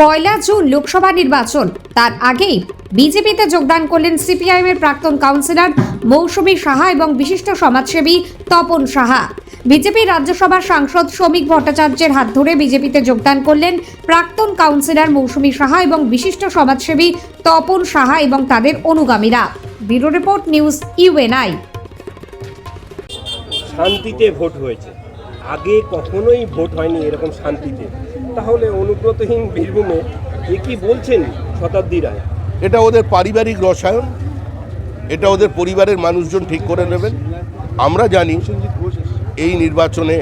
পয়লা June Lok Sabha নির্বাচন। তার আগেই বিজেপিতে যোগদান করলেন সিপিআইএম এর প্রাক্তন কাউন্সিলর মৌসুমী সাহা এবং বিশিষ্ট সমাজসেবী তপন সাহা। বিজেপি রাজ্যসভার সাংসদ শ্রমিক ভট্টাচার্যের হাত ধরে বিজেপিতে যোগদান করলেন প্রাক্তন কাউন্সিলর মৌসুমী সাহা এবং বিশিষ্ট সমাজসেবী তপন সাহা এবং তাদের অনুগামীরা। Bureau report news UNI. শান্তিতে ভোট হয়েছে। আগে কখনোই ভোট হয়নি এরকম শান্তিতে। তাহলে অনুব্রতহীন বীরভূমে এ কি বলছেন শতাব্দী রায়? এটা ওদের পারিবারিক রসায়ন এটা ওদের পরিবারের মানুষজন ঠিক করে নেবেন। আমরা জানি এই নির্বাচনে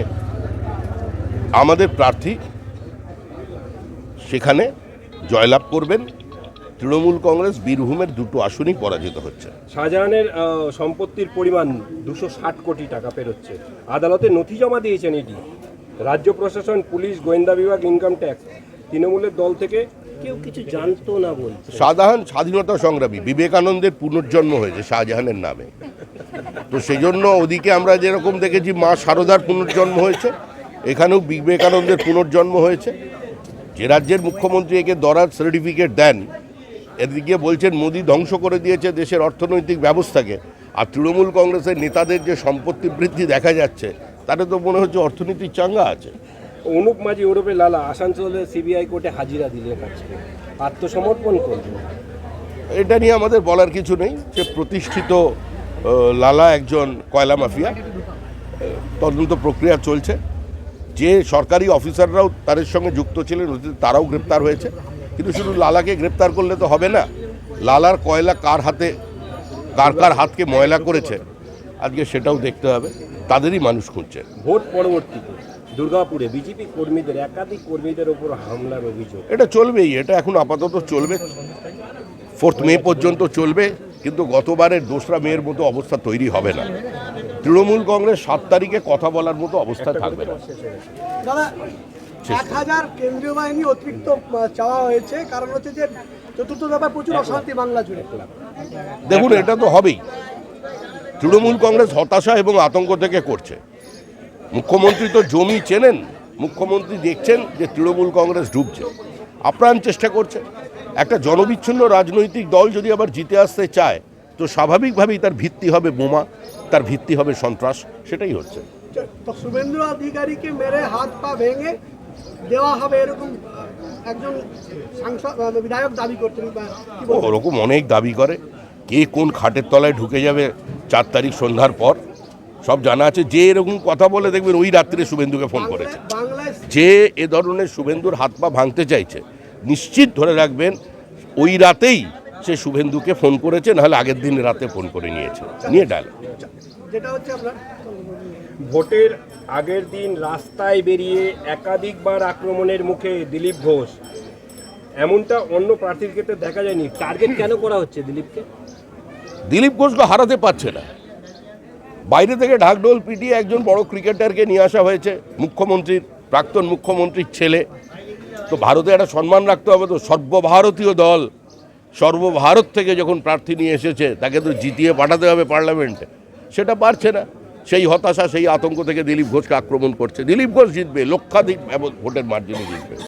আমাদের প্রার্থী সেখানে জয়লাভ করবেন। তৃণমূল কংগ্রেস বীরভূমের দুটো আসনই পরাজিত হচ্ছে। শাহজাহানের সম্পত্তির পরিমাণ দুশো ষাট কোটি টাকা পেরোচ্ছে। আদালতে নথি জমা দিয়েছেন এটি রাজ্য প্রশাসন, পুলিশ, গোয়েন্দা বিভাগ ইনকাম ট্যাক্স তৃণমূলের দল থেকে কেউ কিছু জানতো না বলছে। শাহজাহান স্বাধীনতা সংগ্রামী বিবেকানন্দের পুনর্জন্ম হয়েছে শাহজাহানের নামে। তো সেই জন্য ওদিকে আমরা যেরকম দেখেছি মা সারদার পুনর্জন্ম হয়েছে, এখানেও বিবেকানন্দের পুনর্জন্ম হয়েছে। যে রাজ্যের মুখ্যমন্ত্রী একে দরাজ সার্টিফিকেট দেন, এদিকে বলছেন মোদি ধ্বংস করে দিয়েছে দেশের অর্থনৈতিক ব্যবস্থাকে, আর তৃণমূল কংগ্রেসের নেতাদের যে সম্পত্তি বৃদ্ধি দেখা যাচ্ছে তাতে তো মনে হচ্ছে অর্থনীতির চাঙ্গা আছে। অনুপ মাঝি ওরফে লালা আসানসোলে সিবিআই কোর্টে হাজিরা দিলেন আজকে। আত্মসমর্পণ করলেন। এটা নিয়ে আমাদের বলার কিছু নেই। যে প্রতিষ্ঠিত লালা একজন কয়লা মাফিয়া। তদন্ত প্রক্রিয়া চলছে। যে সরকারি অফিসাররাও তাদের সঙ্গে যুক্ত ছিলেন তারাও গ্রেপ্তার হয়েছে। কিন্তু শুধু লালাকে গ্রেপ্তার করলে তো হবে না। লালার কয়লা কার হাতে কার কার হাতকে ময়লা করেছে আজকে সেটাও দেখতে হবে। তাদেরই মানুষ খুঁজছে। ভোট পরবর্তীতে দুর্গাপুরে বিজেপি কর্মীদের একাধিক কর্মীদের ওপর হামলার অভিযোগ। এটা চলবেই এটা এখন আপাতত চলবে। ফোর্থ মে পর্যন্ত চলবে কিন্তু গতবারের দোসরা মেয়ের মতো অবস্থা তৈরি হবে না। তৃণমূল কংগ্রেস সাত তারিখে কথা বলার মতো অবস্থা থাকবে না। দাদা এক হাজার কেন্দ্রীয় বাহিনী অতিরিক্ত চাওয়া হয়েছে। কারণ হচ্ছে যে চতুর্থ দফায় প্রচুর অশান্তি বাংলা জুড়ে। দেখুন এটা তো হবেই। তৃণমূল কংগ্রেস হতাশা এবং আতঙ্ক থেকে করছে। মুখ্যমন্ত্রী তো জমি চেনেন মুখ্যমন্ত্রী দেখছেন যে তৃণমূল কংগ্রেস ডুবছে। আপ্রাণ চেষ্টা করছে। একটা জনবিচ্ছিন্ন রাজনৈতিক দল যদি আবার জিতে আসতে চায় তো স্বাভাবিকভাবেই তার ভিত্তি হবে বোমা তার ভিত্তি হবে সন্ত্রাস সেটাই হচ্ছে। তো অধিকারীকে মেরে হাত পা ভেঙে দেওয়া হবে এরকম একজন সাংসদ বিধায়ক দাবি করছেন? ওরকম অনেক দাবি করে। কে কোন খাটের তলায় ঢুকে যাবে চার তারিখ সন্ধ্যার পর সব জানা আছে যে এরকম কথা বলে দেখবেন ওই রাত্রে শুভেন্দুকে ফোন করেছে। যে এ ধরনের শুভেন্দুর হাত পা ভাঙতে চাইছে নিশ্চিত ধরে রাখবেন ওই রাতেই সে শুভেন্দুকে ফোন করেছে নাহলে আগের দিন রাতে ফোন করে নিয়েছে। নিয়ে ডাল। যেটা হচ্ছে আপনার ভোটের আগের দিন রাস্তায় বেরিয়ে একাধিকবার আক্রমণের মুখে দিলীপ ঘোষ। এমনটা অন্য প্রার্থীর ক্ষেত্রে দেখা যায়নি। টার্গেট কেন করা হচ্ছে দিলীপকে? দিলীপ ঘোষকে হারাতে পারছে না। বাইরে থেকে ঢাকঢোল পিটিয়ে একজন বড় ক্রিকেটারকে নিয়ে আসা হয়েছে, মুখ্যমন্ত্রীর, প্রাক্তন মুখ্যমন্ত্রীর ছেলে। তো ভারতে একটা সম্মান রাখতে হবে তো সর্বভারতীয় দল, সর্বভারত থেকে যখন প্রার্থী নিয়ে এসেছে, তাকে তো জিতিয়ে পাঠাতে হবে পার্লামেন্টে। সেটা পারছে না। সেই হতাশা, সেই আতঙ্ক থেকে দিলীপ ঘোষকে আক্রমণ করছে। দিলীপ ঘোষ জিতবে, লক্ষাধিক ভোটের মার্জিনে জিতবে।